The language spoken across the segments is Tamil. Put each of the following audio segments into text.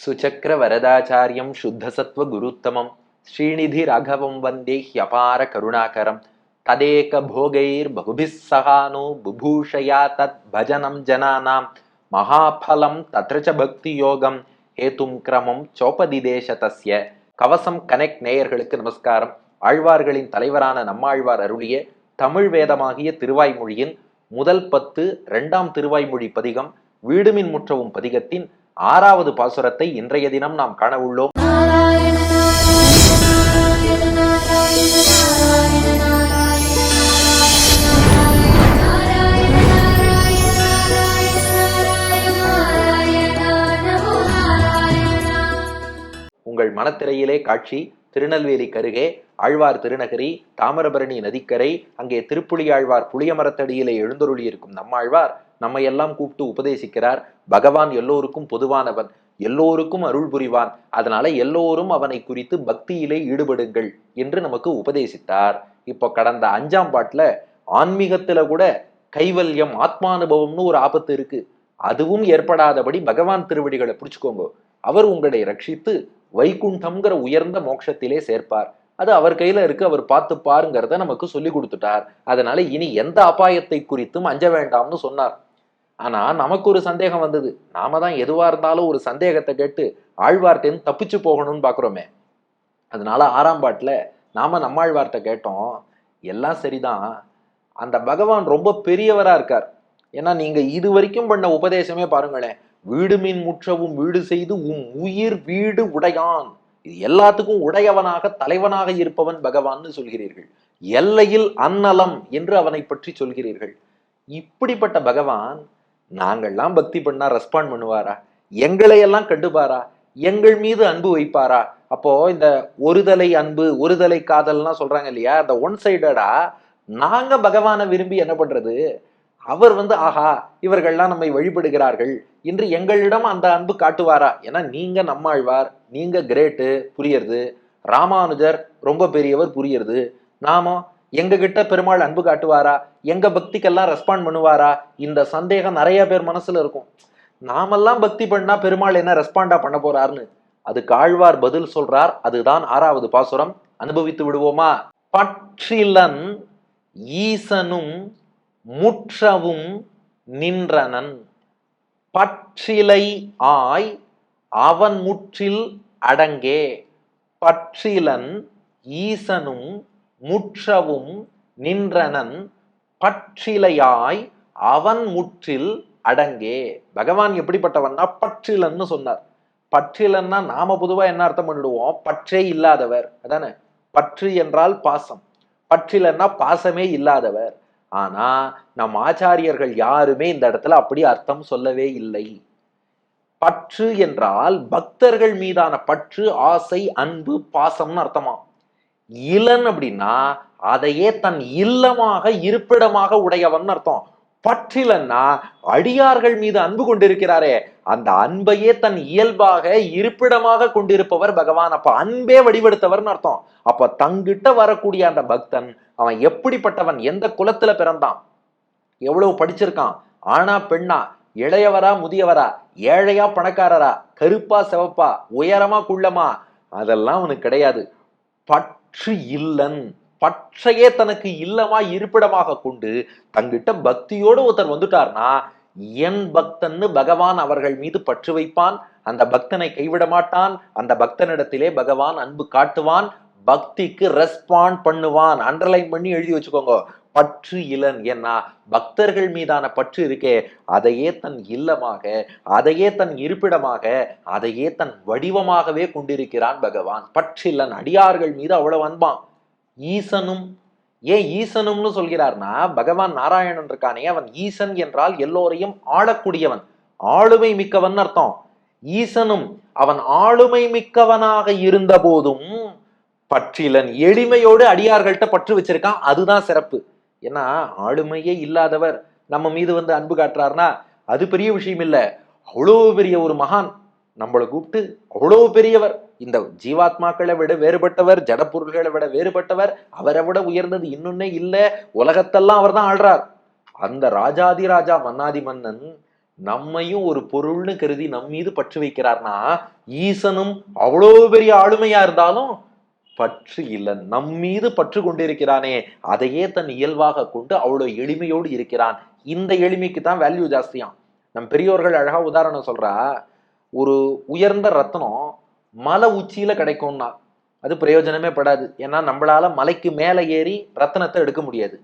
சுச்சக்கர வரதாச்சாரியம் சுத்தசத்வ குருத்தமம் ஸ்ரீநிதி ராகவம் வந்தே ஹியபார கருணாகரம் ததேக போகைர் பகுபிஸ் சகானோ புபூஷயா தத் பஜனம் ஜனானாம் மகாபலம் தத்ரச்ச பக்தி யோகம் ஹேதும் கிரமம் சோபதிதேச தஸ்ய கவசம் கனெக்ட் நேயர்களுக்கு நமஸ்காரம் ஆழ்வார்களின் தலைவரான நம்மாழ்வார் அருளிய தமிழ் வேதமாகிய திருவாய்மொழியின் முதல் பத்து இரண்டாம் திருவாய்மொழி பதிகம் வீடுமின் முற்றவும் பதிகத்தின் ஆறாவது பாசுரத்தை இன்றைய தினம் நாம் காண உள்ளோம். உங்கள் மனத்திரையிலே காட்சி திருநெல்வேலி கருகே ஆழ்வார் திருநகரி தாமிரபரணி நதிக்கரை அங்கே திருப்புலியாழ்வார் புளிய மரத்தடியிலே எழுந்தருளி இருக்கும் நம்மாழ்வார் நம்மை எல்லாம் கூப்பிட்டு உபதேசிக்கிறார். பகவான் எல்லோருக்கும் பொதுவானவன் எல்லோருக்கும் அருள் புரிவான். அதனால எல்லோரும் அவனை குறித்து பக்தியிலே ஈடுபடுங்கள் என்று நமக்கு உபதேசித்தார். இப்போ கடந்த அஞ்சாம் பாட்டுல ஆன்மீகத்துல கூட கைவல்யம் ஆத்மானுபவம்னு ஒரு ஆபத்து இருக்கு. அதுவும் ஏற்படாதபடி பகவான் திருவடிகளை பிடிச்சுக்கோங்க. அவர் உங்களை ரட்சித்து வைகுண்டம்ங்கிற உயர்ந்த மோட்சத்திலே சேர்ப்பார். அது அவர் கையில இருக்கு அவர் பார்த்து பாருங்கிறத நமக்கு சொல்லி கொடுத்துட்டார். அதனால இனி எந்த அபாயத்தை குறித்தும் அஞ்ச வேண்டாம்னு சொன்னார். ஆனா நமக்கு ஒரு சந்தேகம் வந்தது. நாம தான் எதுவா இருந்தாலும் ஒரு சந்தேகத்தை கேட்டு ஆழ்வார்ட்டேன்னு தப்பிச்சு போகணும்னு பாக்குறோமே அதனால ஆறாம் பாட்டுல நாம நம்மாழ்வார்த்தை கேட்டோம் எல்லாம் சரிதான். அந்த பகவான் ரொம்ப பெரியவரா இருக்கார். ஏன்னா நீங்க இது வரைக்கும் பண்ண உபதேசமே பாருங்களேன். வீடு மீன் முற்றவும் வீடு செய்து உம் உயிர் வீடு உடையான். இது எல்லாத்துக்கும் உடையவனாக தலைவனாக இருப்பவன் பகவான்னு சொல்கிறீர்கள். எல்லையில் அன்னலம் என்று அவனை பற்றி சொல்கிறீர்கள். இப்படிப்பட்ட பகவான் நாங்கள்லாம் பக்தி பண்ணா ரெஸ்பாண்ட் பண்ணுவாரா? எங்களையெல்லாம் கண்டுபாரா எங்கள் மீது அன்பு வைப்பாரா? அப்போ இந்த ஒருதலை அன்பு ஒருதலை காதல்லாம் சொல்றாங்க இல்லையா? அந்த ஒன் சைடடா நாங்க பகவானை விரும்பி என்ன பண்றது? அவர் வந்து ஆஹா இவர்கள்லாம் நம்மை வழிபடுகிறார்கள். என்று எங்களிடம் அந்த அன்பு காட்டுவாரா? ஏன்னா நீங்க நம்மாழ்வார் நீங்க கிரேட்டு புரியுறது. ராமானுஜர் ரொம்ப பெரியவர் புரியுறது. நாம எங்க கிட்ட பெருமாள் அன்பு காட்டுவாரா? எங்க பக்திக்கெல்லாம் ரெஸ்பாண்ட் பண்ணுவாரா? இந்த சந்தேகம் நிறைய பேர் மனசுல இருக்கும். நாமெல்லாம் பக்தி பண்ணா பெருமாள் என்ன ரெஸ்பாண்டா பண்ண போறாருன்னு? அதுக்கு ஆழ்வார் பதில் சொல்றார். அதுதான் ஆறாவது பாசுரம். அனுபவித்து விடுவோமா? பற்றிலன் ஈசனும் முற்றவும் நின்றனன். பற்றிலை ஆய் அவன் முற்றில் அடங்கே. பற்றிலன் ஈசனும் முற்றவும் நின்றனன். பற்றிலையாய் அவன் முற்றில் அடங்கே. பகவான் எப்படிப்பட்டவன்னா பற்றிலன்னு சொன்னார். பற்றிலன்னா நாம பொதுவா என்ன அர்த்தம் பண்ணிடுவோம்? பற்றே இல்லாதவர். அதானே? பற்று என்றால் பாசம். பற்றிலன்னா பாசமே இல்லாதவர். ஆனா நம் ஆச்சாரியர்கள் யாருமே இந்த இடத்துல அப்படி அர்த்தம் சொல்லவே இல்லை. பற்று என்றால் பக்தர்கள் மீதான பற்று ஆசை அன்பு பாசம்னு அர்த்தமா? இளன் அப்படின்னா அதையே தன் இல்லமாக இருப்பிடமாக உடையவன் அர்த்தம். பற்றிலன்னா அடியார்கள் மீது அன்பு கொண்டிருக்கிறாரே அந்த அன்பையே தன் இயல்பாக இருப்பிடமாக கொண்டிருப்பவர் பகவான். அப்ப அன்பே வடிவெடுத்தவர்னு அர்த்தம். அப்ப தங்கிட்ட வரக்கூடிய அந்த பக்தன் அவன் எப்படிப்பட்டவன் எந்த குலத்துல பிறந்தான் எவ்வளவு படிச்சிருக்கான் ஆனா பெண்ணா இளையவரா முதியவரா ஏழையா பணக்காரரா கருப்பா சிவப்பா உயரமா குள்ளமா அதெல்லாம் அவனுக்கு கிடையாது. பற்று இல்லன். பற்றையே தனக்கு இல்லமா இருப்பிடமாக கொண்டு தங்கிட்ட பக்தியோடு ஒருத்தர் வந்துட்டார்னா என் பக்தன்னு பகவான் அவர்கள் மீது பற்று வைப்பான் அந்த பக்தனை கைவிட மாட்டான் அந்த பக்தனிடத்திலே பகவான் அன்பு காட்டுவான் பக்திக்கு ரெஸ்பாண்ட் பண்ணுவான் அண்டர்லைன் பண்ணி எழுதி வச்சுக்கோங்க. பற்று இளன் ஏன்னா பக்தர்கள் மீதான பற்று இருக்கே அதையே தன் இல்லமாக அதையே தன் இருப்பிடமாக அதையே தன் வடிவமாகவே கொண்டிருக்கிறான் பகவான். பற்றில்லன் அடியார்கள் மீது அவ்வளவு அன்பான். ஈசனும் ஏன் ஈசனும்னு சொல்கிறார்னா பகவான் நாராயணன் இருக்கானே அவன் ஈசன் என்றால் எல்லோரையும் ஆளக்கூடியவன் ஆளுமை மிக்கவன் அர்த்தம். ஈசனும் அவன் ஆளுமை மிக்கவனாக இருந்த போதும் பற்றிலன் எளிமையோடு அடியார்கள்ட்ட பற்று வச்சிருக்கான் அதுதான் சிறப்பு. ஏன்னா ஆளுமையே இல்லாதவர் நம்ம மீது வந்து அன்பு காட்டுறாருனா அது பெரிய விஷயம் இல்லை. அவ்வளோ பெரிய ஒரு மகான். நம்மளை கூப்பிட்டு அவ்வளோ பெரியவர். இந்த ஜீவாத்மாக்களை விட வேறுபட்டவர் ஜடப்பொருள்களை விட வேறுபட்டவர் அவரை விட உயர்ந்தது இன்னொன்னே இல்லை. உலகத்தெல்லாம் அவர் தான் ஆள்றார். அந்த ராஜாதி ராஜா மன்னாதி மன்னன் நம்மையும் ஒரு பொருள்னு கருதி நம் மீது பற்று வைக்கிறார்னா ஈசனும் அவ்வளோ பெரிய ஆளுமையா இருந்தாலும் பற்று இல்லை. நம் மீது பற்று கொண்டிருக்கிறானே. அதையே தன் இயல்பாக கொண்டு அவ்வளோ எளிமையோடு இருக்கிறான். இந்த எளிமைக்கு தான் வேல்யூ ஜாஸ்தியாம். நம் பெரியோர்கள் அழகா உதாரணம் சொல்றா ஒரு உயர்ந்த ரத்னம் மலை உச்சியில கிடைக்கும்னா அது பிரயோஜனமே படாது. ஏன்னா நம்மளால மலைக்கு மேலே ஏறி ரத்தனத்தை எடுக்க முடியாது.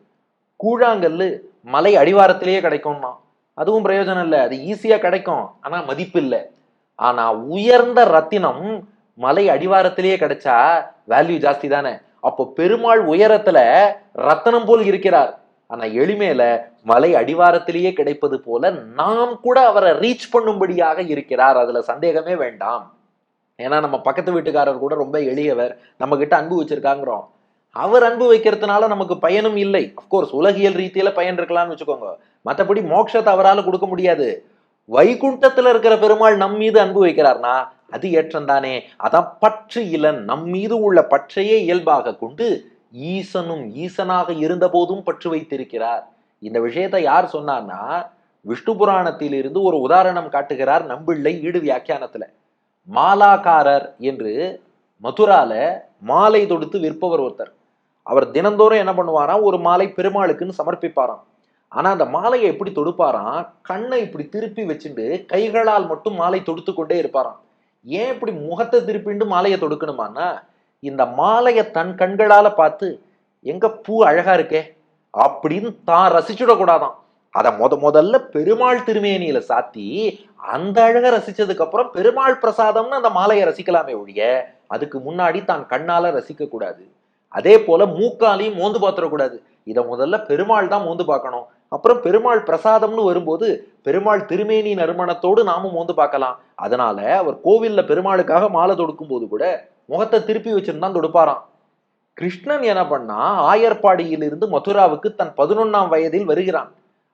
கூழாங்கல்லு மலை அடிவாரத்திலேயே கிடைக்கும்னா அதுவும் பிரயோஜனம் இல்லை. அது ஈஸியாக கிடைக்கும். ஆனால் மதிப்பு இல்லை. ஆனால் உயர்ந்த ரத்தினம் மலை அடிவாரத்திலேயே கிடைச்சா வேல்யூ ஜாஸ்தி தானே. அப்போ பெருமாள் உயரத்தில் ரத்தனம் போல் இருக்கிறார். ஆனா எளிமையில மலை அடிவாரத்திலேயே கிடைப்பது போல நாம் கூட அவரை ரீச் பண்ணும்படியாக இருக்கிறார். அதுல சந்தேகமே வேண்டாம். ஏன்னா நம்ம பக்கத்து வீட்டுக்காரர் கூட ரொம்ப எளியவர். நம்ம கிட்ட அன்பு வச்சிருக்காங்கிறோம். அவர் அன்பு வைக்கிறதுனால நமக்கு பயனும் இல்லை. அப்கோர்ஸ் உலகியல் ரீதியில பயன் இருக்கலாம்னு வச்சுக்கோங்க. மற்றபடி மோட்சத்தை அவரால் கொடுக்க முடியாது. வைகுண்டத்துல இருக்கிற பெருமாள் நம் மீது அன்பு வைக்கிறார்னா அது ஏற்றம்தானே? அதான் பற்று இலன். நம் மீது உள்ள பற்றையே இயல்பாக கொண்டு ஈசனும் ஈசனாக இருந்த போதும் பற்று வைத்திருக்கிறார். இந்த விஷயத்தை யார் சொன்னார்னா விஷ்ணு புராணத்தில் இருந்து ஒரு உதாரணம் காட்டுகிறார் நம்பிள்ளை ஈடு வியாக்கியானத்துல. மாலாக்காரர் என்று மதுரால மாலை தொடுத்து விற்பவர் ஒருத்தர். அவர் தினந்தோறும் என்ன பண்ணுவாராம்? ஒரு மாலை பெருமாளுக்குன்னு சமர்ப்பிப்பாராம். ஆனா அந்த மாலையை எப்படி தொடுப்பாராம்? கண்ணை இப்படி திருப்பி வச்சுட்டு கைகளால் மட்டும் மாலை தொடுத்து கொண்டே இருப்பாராம். ஏன் இப்படி முகத்தை திருப்பிண்டு மாலையை தொடுக்கணுமான்னா இந்த மாலையை தன் கண்களால் பார்த்து எங்க பூ அழகா இருக்கே அப்படின்னு தான் ரசிச்சுடக்கூடாதான். அதை முத முதல்ல பெருமாள் திருமேனியில சாத்தி அந்த அழகை ரசிச்சதுக்கு அப்புறம் பெருமாள் பிரசாதம்னு அந்த மாலையை ரசிக்கலாமே ஒழிய அதுக்கு முன்னாடி தான் கண்ணால ரசிக்க கூடாது. அதே போல மூக்காலையும் மோந்து பார்த்துடக்கூடாது இதை முதல்ல பெருமாள் தான் மோந்து பார்க்கணும். அப்புறம் பெருமாள் பிரசாதம்னு வரும்போது பெருமாள் திருமேனி நறுமணத்தோடு நாமும் மோந்து பார்க்கலாம். அதனால அவர் கோவில்ல பெருமாளுக்காக மாலை தொடுக்கும் போது கூட முகத்தை திருப்பி வச்சிருந்தான் தொடுப்பாராம் கிருஷ்ணன் என்ன பண்ணா ஆயர்பாடியிலிருந்து மதுராவுக்கு தன் பதினொன்னாம் வயதில் வருகிறான்.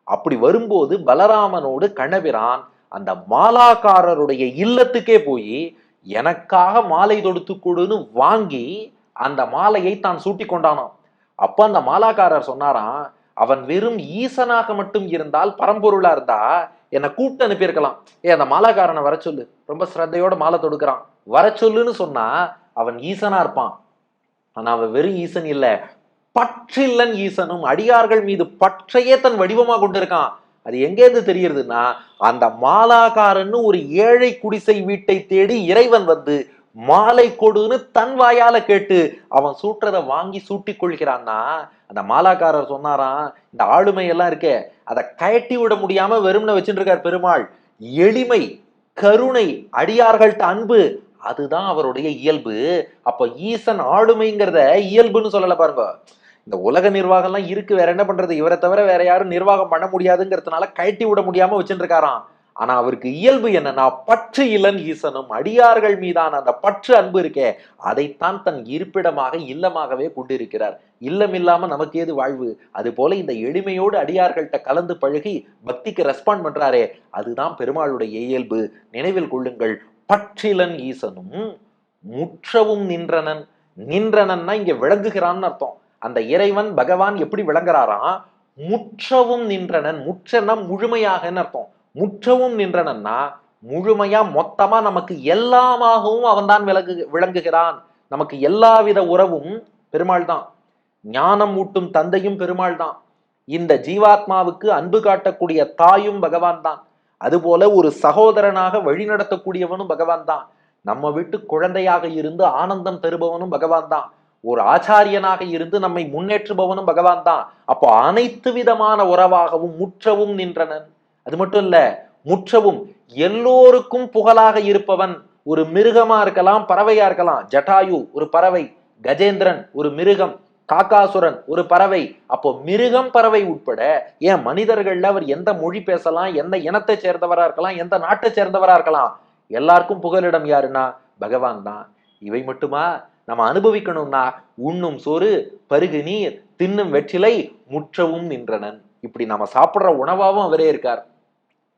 அப்படி வரும்போது பலராமனோடு கணவிரான் அந்த மாலாக்காரருடைய இல்லத்துக்கே போய் எனக்காக மாலை தொடுத்து கொடுன்னு வாங்கி அந்த மாலையை தான் சூட்டி கொண்டானோம். அப்ப அந்த மாலாக்காரர் சொன்னாராம் அவன் வெறும் ஈசனாக மட்டும் இருந்தால் பரம்பொருளா இருந்தா என்னை கூப்பிட்டு அனுப்பியிருக்கலாம். ஏ அந்த மாலாக்காரனை வர சொல்லு. ரொம்ப ஸ்ரத்தையோட மாலை தொடுக்கிறான். வர சொல்லுன்னு சொன்னா அவன் ஈசனா இருப்பான். ஆனா அவன் வெறும் ஈசன் இல்ல. பற்றில்லன் ஈசனும் அடியார்கள் மீது பற்றையே தன் வடிவமா கொண்டிருக்கான். அது எங்கேருந்து தெரியுதுன்னா அந்த மாலாக்காரன்னு ஒரு ஏழை குடிசை வீட்டை தேடி இறைவன் வந்து மாலை கொடுன்னு தன் வாயால கேட்டு அவன் சூட்டுறதை வாங்கி சூட்டி கொள்கிறான்னா அந்த மாலாக்காரர் சொன்னாராம் இந்த ஆளுமை எல்லாம் இருக்கே அதை கயட்டி விட முடியாம வெறும்ன வச்சுட்டு இருக்கார் பெருமாள். எளிமை கருணை அடியார்கள்ட்ட அன்பு அதுதான் அவருடைய இயல்பு. அப்போ ஈசன் ஆளுமைங்கிறத இயல்புன்னு சொல்லலை பாருங்க. இந்த உலக நிர்வாகம்லாம் இருக்கு வேற என்ன பண்றது? இவரை தவிர வேற யாரும் நிர்வாகம் பண்ண முடியாதுங்கிறதுனால கழட்டி விட முடியாம வச்சுருக்காராம் ஆனா அவருக்கு இயல்பு என்னன்னா பற்று இளன் ஈசனும் அடியார்கள் மீதான அந்த பற்று அன்பு இருக்கே அதைத்தான் தன் இருப்பிடமாக இல்லமாகவே கொண்டிருக்கிறார். இல்லம் இல்லாம நமக்கு ஏது வாழ்வு? அது போல இந்த எளிமையோடு அடியார்கள்ட்ட கலந்து பழகி பக்திக்கு ரெஸ்பாண்ட் பண்றாரே அதுதான் பெருமாளுடைய இயல்பு. நினைவில் கொள்ளுங்கள் பற்றிலன் ஈசனும் முற்றவும் நின்றனன். நின்றனன்னா இங்க விளங்குகிறான்னு அர்த்தம். அந்த இறைவன் பகவான் எப்படி விளங்குறாராம் முற்றவும் நின்றனன். முற்றனா முழுமையாகன்னு அர்த்தம். முற்றவும் நின்றனன்னா முழுமையா மொத்தமா நமக்கு எல்லாமாகவும் அவன்தான் விளங்கு விளங்குகிறான். நமக்கு எல்லாவித உறவும் பெருமாள் தான் ஞானம் ஊட்டும் தந்தையும் பெருமாள் தான் இந்த ஜீவாத்மாவுக்கு அன்பு காட்டக்கூடிய தாயும் பகவான் தான் அதுபோல ஒரு சகோதரனாக வழிநடத்தக்கூடியவனும் பகவான் தான். நம்ம வீட்டு குழந்தையாக இருந்து ஆனந்தம் தருபவனும் பகவான் தான். ஒரு ஆச்சாரியனாக இருந்து நம்மை முன்னேற்றுபவனும் பகவான் தான். அப்போ அனைத்து விதமான உறவாகவும் முற்றவும் நின்றனன். அது மட்டும் இல்ல முற்றவும் எல்லோருக்கும் புகழாக இருப்பவன் ஒரு மிருகமா இருக்கலாம் பறவையா இருக்கலாம். ஜட்டாயு ஒரு பறவை கஜேந்திரன் ஒரு மிருகம் காக்காசுரன் ஒரு பறவை. அப்போ மிருகம் பறவை உட்பட ஏன் மனிதர்கள்ல அவர் எந்த மொழி பேசலாம் எந்த இனத்தை சேர்ந்தவரா இருக்கலாம் எந்த நாட்டை சேர்ந்தவரா இருக்கலாம்? எல்லாருக்கும் புகலிடம் யாருன்னா? பகவான் தான். இவை மட்டுமா? நம்ம அனுபவிக்கணும்னா உண்ணும் சோறு பருகு நீர் தின்னும் வெற்றிலை முற்றவும் நின்றனன். இப்படி நம்ம சாப்பிட்ற உணவாகவும் அவரே இருக்கார்.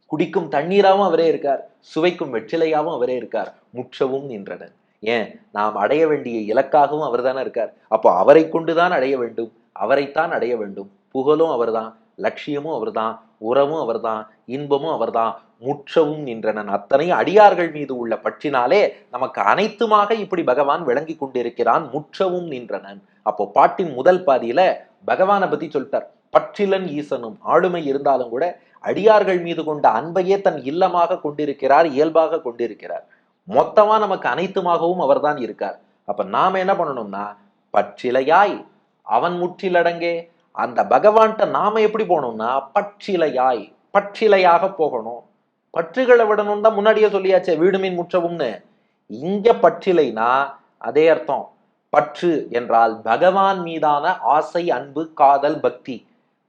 குடிக்கும் தண்ணீராகவும் அவரே இருக்கார். சுவைக்கும் வெற்றிலையாகவும் அவரே இருக்கார். முற்றவும் நின்றனன். ஏன்? நாம் அடைய வேண்டிய இலக்காகவும் அவர்தானே இருக்கார். அப்போ அவரை கொண்டு தான் அடைய வேண்டும். அவரைத்தான் அடைய வேண்டும். புகழும் அவர்தான் லட்சியமும் அவர்தான் உறவும் அவர்தான் இன்பமும் அவர்தான் முற்றவும் நின்றனன். அத்தனை அடியார்கள் மீது உள்ள பற்றினாலே நமக்கு அனைத்துமாக இப்படி பகவான் விளங்கி கொண்டிருக்கிறான் முற்றவும் நின்றனன். அப்போ பாட்டின் முதல் பாதியில பகவானை பத்தி சொல்லிட்டார். பற்றிலன் ஈசனும் ஆளுமை இருந்தாலும் கூட அடியார்கள் மீது கொண்ட அன்பையே தன் இல்லமாக கொண்டிருக்கிறார் இயல்பாக கொண்டிருக்கிறார். மொத்தமா நமக்கு அனைத்துமாகவும் அவர்தான் இருக்கார். அப்ப நாம என்ன பண்ணணும்னா பற்றிலையாய் அவன் முற்றிலடங்கே அந்த பகவான்கிட்ட நாம எப்படி போகணும்னா பற்றிலையாய் பற்றிலையாக போகணும். பற்றுகளை விடணும் தான் முன்னாடியே சொல்லியாச்சே வீடு மீன் முற்றவும்னு. இங்க பற்றிலைனா அதே அர்த்தம். பற்று என்றால் பகவான் மீதான ஆசை அன்பு காதல் பக்தி.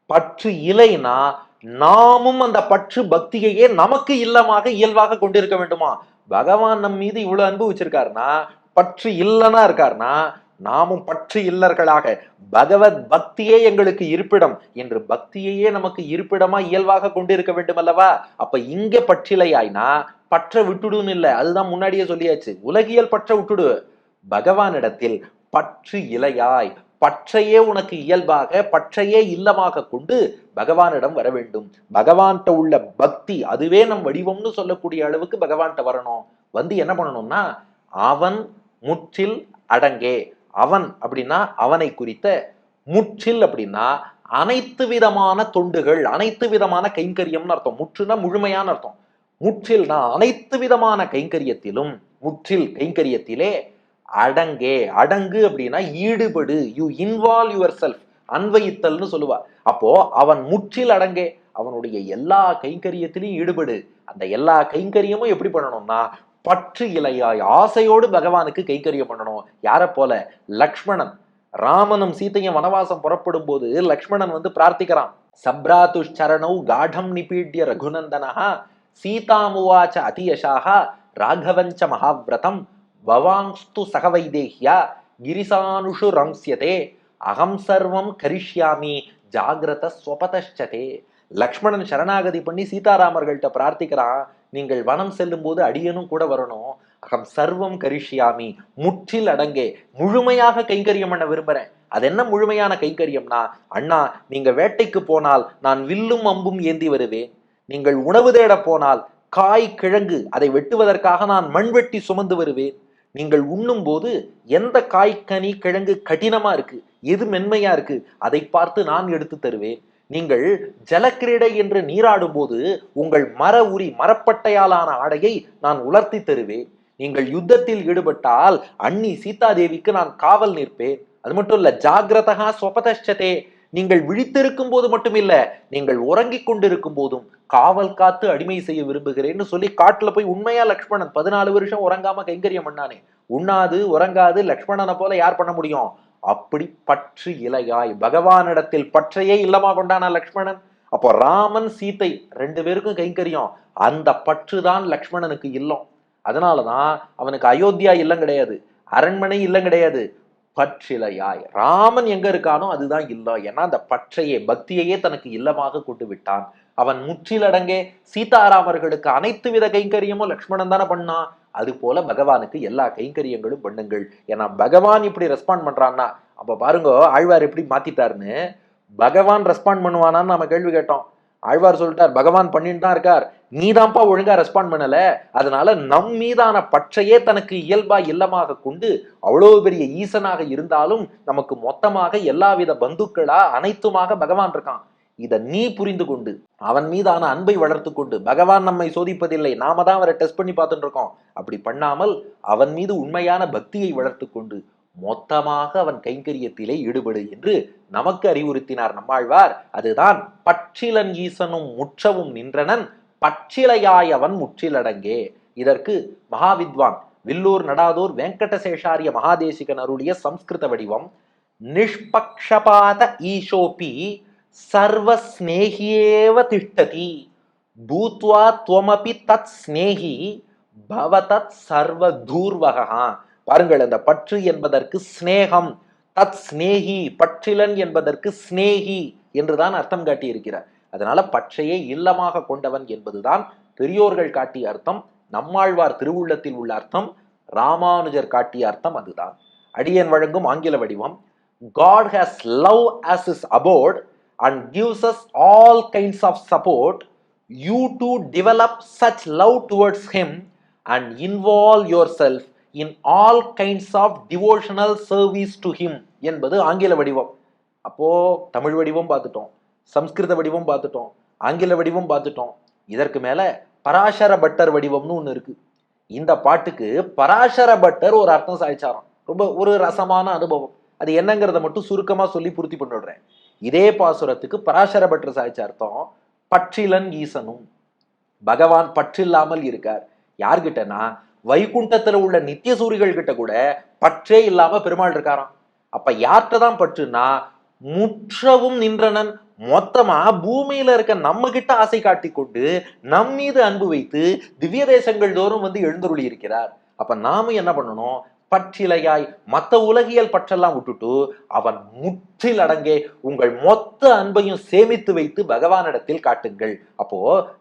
பற்று இலைனா நாமும் அந்த பற்று பக்தியையே நமக்கு இல்லமாக இயல்பாக கொண்டிருக்க வேண்டுமா? பகவான் நம் மீது இவ்வளவு அன்பு வச்சிருக்காருன்னா பற்று இல்லைனா இருக்காருன்னா நாமும் பற்று இல்லர்களாக பகவத் பக்தியே எங்களுக்கு இருப்பிடம் என்று பக்தியையே நமக்கு இருப்பிடமா இயல்பாக கொண்டிருக்க வேண்டும் அல்லவா அப்ப இங்க பற்றிலையாய்னா பற்ற விட்டுடுன்னு இல்லை. அதுதான் முன்னாடியே சொல்லியாச்சு. உலகியல் பற்ற விட்டுடு. பகவானிடத்தில் பற்று இலையாய் பற்றையே உனக்கு இயல்பாக பற்றையே இல்லமாக கொண்டு பகவானிடம் வர வேண்டும். பகவான்கிட்ட உள்ள பக்தி அதுவே நம் வடிவம்னு சொல்லக்கூடிய அளவுக்கு பகவான்கிட்ட வரணும். வந்து என்ன பண்ணணும்னா அவன் முற்றில் அடங்கே. அவன் அப்படின்னா அவனை குறித்த முற்றில் அப்படின்னா அனைத்து விதமான தொண்டுகள் அனைத்து விதமான கைங்கரியம்னு அர்த்தம். முற்றுனா முழுமையான அர்த்தம். முற்றில்னா அனைத்து விதமான கைங்கரியத்திலும் முற்றில் கைங்கரியத்திலே அடங்கே. அடங்கு அப்படின்னா ஈடுபடு. யூ இன்வால்வ் யுவர் செல்ஃப் அன்வயித்தல்னு சொல்லுவா. அப்போ அவன் முற்றில் அடங்கே. அவனுடைய எல்லா கைங்கரியத்திலையும் ஈடுபடு. அந்த எல்லா கைங்கரியமும் எப்படி பண்ணணும்னா பற்று இலையாய் ஆசையோடு பகவானுக்கு கைங்கரியம் பண்ணணும். யாரை போல? லக்ஷ்மணன். ராமனும் சீத்தையும் வனவாசம் புறப்படும் போது லக்ஷ்மணன் வந்து பிரார்த்திக்கிறான். சப்ராதுஷரணௌ சரணௌ காடம் நிபீட்டிய ரகுநந்தனஹா சீதாமுவாச்ச அதியசாக ராகவஞ்ச மகாவிரதம் பவாங்ஸ்து சகவைதேஹ்யா கிரிசானுஷு ரம்சியதே அகம் சர்வம் கரிஷ்யாமி ஜாகிரத ஸ்வபதஷ்சதே. லக்ஷ்மணன் சரணாகதி பண்ணி சீதாராமர்கள்ட்ட பிரார்த்திக்கிறான். நீங்கள் வனம் செல்லும் போது அடியனும் கூட வரணும். அகம் சர்வம் கரிஷியாமி. முற்றில் அடங்கே. முழுமையாக கைங்கரியம் பண்ண விரும்புறேன். அது என்ன முழுமையான கைங்கரியம்னா அண்ணா நீங்க வேட்டைக்கு போனால் நான் வில்லும் அம்பும் ஏந்தி வருவேன். நீங்கள் உணவு தேட போனால் காய் கிழங்கு அதை வெட்டுவதற்காக நான் மண்வெட்டி சுமந்து வருவேன். நீங்கள் உண்ணும் போது எந்த காய் கனி கிழங்கு கடினமா இருக்கு. எது மென்மையா இருக்கு? அதை பார்த்து நான் எடுத்து தருவேன். நீங்கள் ஜலக்கிரீடை என்று நீராடும் போது உங்கள் மர உரி மரப்பட்டையாலான ஆடையை நான் உலர்த்தி தருவேன். நீங்கள் யுத்தத்தில் ஈடுபட்டால் அண்ணி சீதாதேவிக்கு நான் காவல் நிற்பேன். அது மட்டும் இல்ல ஜாகிரதகா ஸ்வபதஷ்டதே நீங்கள் விழித்திருக்கும் போது மட்டுமில்ல நீங்கள் உறங்கிக் கொண்டிருக்கும் போதும் காவல் காத்து அடிமை செய்ய விரும்புகிறேன்னு சொல்லி காட்டுல போய் உண்மையா லக்ஷ்மணன் பதினாலு வருஷம் உறங்காம கைங்கரியம் பண்ணானே உண்ணாது உறங்காது லக்ஷ்மணனை போல யார் பண்ண முடியும்? அப்படி பற்று இலையாய். பகவானிடத்தில் பற்றையே இல்லமா கொண்டானா லக்ஷ்மணன்? அப்போ ராமன் சீத்தை ரெண்டு பேருக்கும் கைங்கரியம். அந்த பற்று தான் லக்ஷ்மணனுக்கு இல்லம். அதனாலதான் அவனுக்கு அயோத்தியா இல்லம் கிடையாது. அரண்மனை இல்லம் கிடையாது. பற்றிலையாய். ராமன் எங்க இருக்கானோ அதுதான் இல்லம். ஏன்னா அந்த பற்றையே பக்தியையே தனக்கு இல்லமாக கொண்டு விட்டான். அவன் முற்றிலடங்கே சீதாராமர்களுக்கு அனைத்து வித கைங்கரியமும் லக்ஷ்மணன் தானே பண்ணான். அது போல பகவானுக்கு எல்லா கைங்கரியங்களும் பண்ணுங்கள். ஏன்னா பகவான் இப்படி ரெஸ்பாண்ட் பண்றான்னா அப்ப பாருங்க ஆழ்வார் எப்படி மாத்திட்டாருன்னு பகவான் ரெஸ்பாண்ட் பண்ணுவானான்னு நம்ம கேள்வி கேட்டோம். ஆழ்வார் சொல்லிட்டார் பகவான் பண்ணிட்டு தான் இருக்கார். நீதான்ப்பா ஒழுங்கா ரெஸ்பாண்ட் பண்ணல. அதனால நம் மீதான பற்றையே தனக்கு இயல்பா இல்லமாக கொண்டு அவ்வளவு பெரிய ஈசனாக இருந்தாலும் நமக்கு மொத்தமாக எல்லாவித பந்துக்களா அனைத்துமாக பகவான் இருக்கான். இதை நீ புரிந்து கொண்டு அவன் மீதான அன்பை வளர்த்து கொண்டு பகவான் நம்மை சோதிப்பதில்லை நாம தான் அவரை டெஸ்ட் பண்ணி பார்த்துட்டு இருக்கோம். அப்படி பண்ணாமல் அவன் மீது உண்மையான பக்தியை வளர்த்து கொண்டு மொத்தமாக அவன் கைங்கரியத்திலே ஈடுபடு என்று நமக்கு அறிவுறுத்தினார் நம்மாழ்வார். அதுதான் பற்றிலன் ஈசனும் முற்றவும் நின்றனன் பச்சிலையாய் முற்றிலடங்கே. இதற்கு மகாவித்வான் வில்லூர் நடாதூர் வெங்கடசேஷாரிய மகாதேசிகன் அருளிய சம்ஸ்கிருத வடிவம் நிஷ்பக்ஷபாத ஈஷோபி சர்வஸ்நேகியேவ திஷ்டதி. பூத்வா துவமபி தத் ஸ்நேகி பவதத் சர்வ தூர்வகா பாருங்கள் அந்த பற்று என்பதற்கு ஸ்நேகம் தத் ஸ்நேகி பற்றிலன் என்பதற்கு ஸ்நேகி என்றுதான் அர்த்தம் காட்டியிருக்கிறார். அதனால பற்றையே இல்லமாக கொண்டவன் என்பதுதான் பெரியோர்கள் காட்டிய அர்த்தம் நம்மாழ்வார் திருவுள்ளத்தில் உள்ள அர்த்தம் ராமானுஜர் காட்டிய அர்த்தம் அதுதான். அடியன் வழங்கும் ஆங்கில வடிவம் God has love as is abort and gives us all kinds of support you to develop such love towards him and involve yourself self in all kinds of devotional service to him என்பது ஆங்கில வடிவம். அப்போ தமிழ் வடிவம் பார்த்துட்டோம் சம்ஸ்கிருத வடிவம் பார்த்துட்டோம் ஆங்கில வடிவம் பார்த்துட்டோம். இதற்கு மேல பராசர பட்டர் வடிவம்னு ஒன்று இருக்கு. இந்த பாட்டுக்கு பராசர பட்டர் ஒரு அர்த்தம் சாய்ச்சாராம் ரொம்ப ஒரு ரசமான அனுபவம். அது என்னங்கிறத மட்டும் சுருக்கமாக சொல்லி பூர்த்தி பண்ணிடுறேன் இதே பாசுரத்துக்கு பராசர பட்டர் சாய்ச்ச அர்த்தம் பற்றிலன் ஈசனும். பகவான் பற்றில்லாமல் இருக்கார். யார்கிட்டனா? வைகுண்டத்துல உள்ள நித்திய சூரிகள் கிட்ட கூட பற்றே இல்லாம பெருமாள் இருக்காராம். அப்ப யார்கிட்ட தான் பற்றுனா முற்றவும் நின்றனன். மொத்தமா பூமியில இருக்க நம்ம கிட்ட ஆசை காட்டி கொண்டு நம் மீது அன்பு வைத்து திவ்ய தேசங்கள் தோறும் வந்து எழுந்தருளி இருக்கிறார். அப்ப நாம என்ன பண்ணணும்? பற்றிலையாய் மற்ற உலகியல் பற்றெல்லாம் விட்டுட்டு அவன் முற்றில் அடங்கே உங்கள் மொத்த அன்பையும் சேமித்து வைத்து பகவானிடத்தில் காட்டுங்கள். அப்போ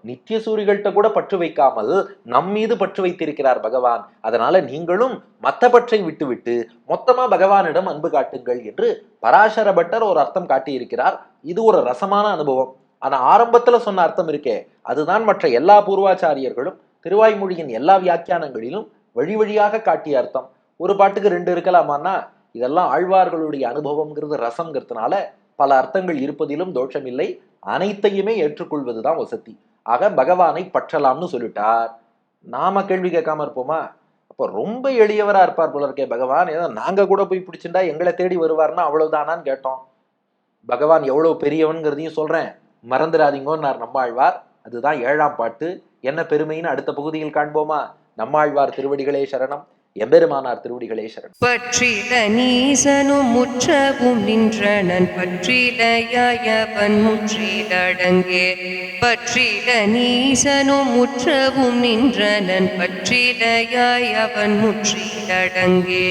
நித்திய சூரிகள்கிட்ட கூட பற்று வைக்காமல் நம் மீது பற்று வைத்திருக்கிறார் பகவான். அதனால நீங்களும் மற்ற பற்றை விட்டுவிட்டு மொத்தமா பகவானிடம் அன்பு காட்டுங்கள் என்று பராசர பட்டர் ஒரு அர்த்தம் காட்டியிருக்கிறார். இது ஒரு ரசமான அனுபவம். ஆனா ஆரம்பத்துல சொன்ன அர்த்தம் இருக்கே. அதுதான் மற்ற எல்லா பூர்வாச்சாரியர்களும் திருவாய்மொழியின் எல்லா வியாக்கியானங்களிலும் வழி வழியாக காட்டிய அர்த்தம். ஒரு பாட்டுக்கு ரெண்டு இருக்கலாமான்னா இதெல்லாம் ஆழ்வார்களுடைய அனுபவம்ங்கிறது ரசம்ங்கிறதுனால பல அர்த்தங்கள் இருப்பதிலும் தோஷமில்லை. அனைத்தையுமே ஏற்றுக்கொள்வதுதான் வசதி. ஆக பகவானை பற்றலாம்னு சொல்லிட்டார். நாம கேள்வி கேட்காம இருப்போமா? அப்போ ரொம்ப எளியவரா இருப்பார் போல இருக்கே பகவான். ஏதோ நாங்க கூட போய் பிடிச்சிருந்தா எங்களை தேடி வருவார்னா அவ்வளவுதானான்னு கேட்டோம். பகவான் எவ்வளவு பெரியவன்கிறதையும் சொல்றேன். மறந்துடாதீங்கன்னார் நம்மாழ்வார். அதுதான் ஏழாம் பாட்டு. என்ன பெருமைன்னு அடுத்த பகுதியில் காண்போமா? நம்மாழ்வார் திருவடிகளே சரணம். எம்பெருமானார் திருவடிகளே சரணம் பற்றில நீசனும் முற்றவும் நின்றனன் பற்றிலையவன் முற்றிலடங்கே பற்றில நீசனும் முற்றவும் நின்றனன் பற்றிலையவன் முற்றிலடங்கே